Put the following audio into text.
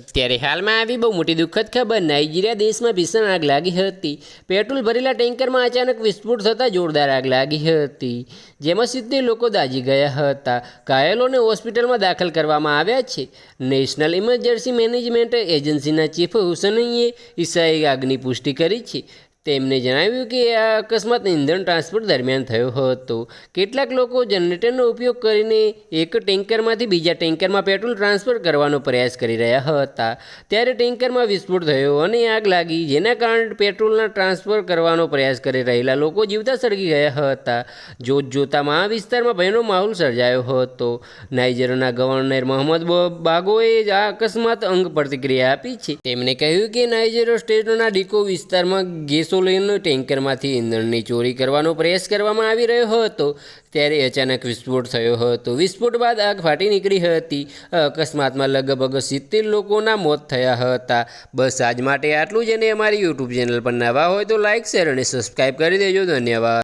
અત્યારે હાલમાં આવી બહુ મોટી દુઃખદ ખબર, નાઇજીરિયા દેશમાં ભીષણ આગ લાગી હતી. પેટ્રોલ ભરેલા ટેન્કરમાં અચાનક વિસ્ફોટ થતાં જોરદાર આગ લાગી હતી, જેમાં સિત્તેર લોકો દાઝી ગયા હતા. ઘાયલોને હોસ્પિટલમાં દાખલ કરવામાં આવ્યા છે. નેશનલ ઇમરજન્સી મેનેજમેન્ટ એજન્સીના ચીફ હુસનઈએ ઈસાએ આગની પુષ્ટિ કરી છે. તેમણે જણાવ્યું કે આ અકસ્માત ઇંધણ ટ્રાન્સપોર્ટ દરમિયાન થયો હતો. કેટલાક લોકો જનરેટરનો ઉપયોગ કરીને એક ટેન્કરમાંથી બીજા ટેન્કરમાં પેટ્રોલ ટ્રાન્સફર કરવાનો પ્રયાસ કરી રહ્યા હતા. ત્યારે ટેન્કરમાં વિસ્ફોટ થયો અને આગ લાગી, જેના કારણે પેટ્રોલના ટ્રાન્સફર કરવાનો પ્રયાસ કરી રહેલા લોકો જીવતા સળગી ગયા હતા. જોત જોતામાં આ વિસ્તારમાં ભયનો માહોલ સર્જાયો હતો. નાઇજરના ગવર્નર મોહમ્મદ બાગોએ આ અકસ્માત અંગ પ્રતિક્રિયા આપી છે. તેમણે કહ્યું કે નાઇજેરો સ્ટેટના ડીકો વિસ્તારમાં ગેસોલિન ટેન્કરમાંથી ઇંધણની ચોરી કરવાનો પ્રયાસ કરવામાં આવી રહ્યો હતો. ત્યારે અચાનક વિસ્ફોટ થયો હતો. વિસ્ફોટ બાદ આગ ફાટી નીકળી હતી. અકસ્માતમાં લગભગ સિત્તેર લોકોના મોત થયા હતા. બસ આજ માટે આટલું જ અને અમારી યુટ્યુબ ચેનલ પર નવા હોય તો લાઇક શેર અને સબસ્ક્રાઈબ કરી દેજો. ધન્યવાદ.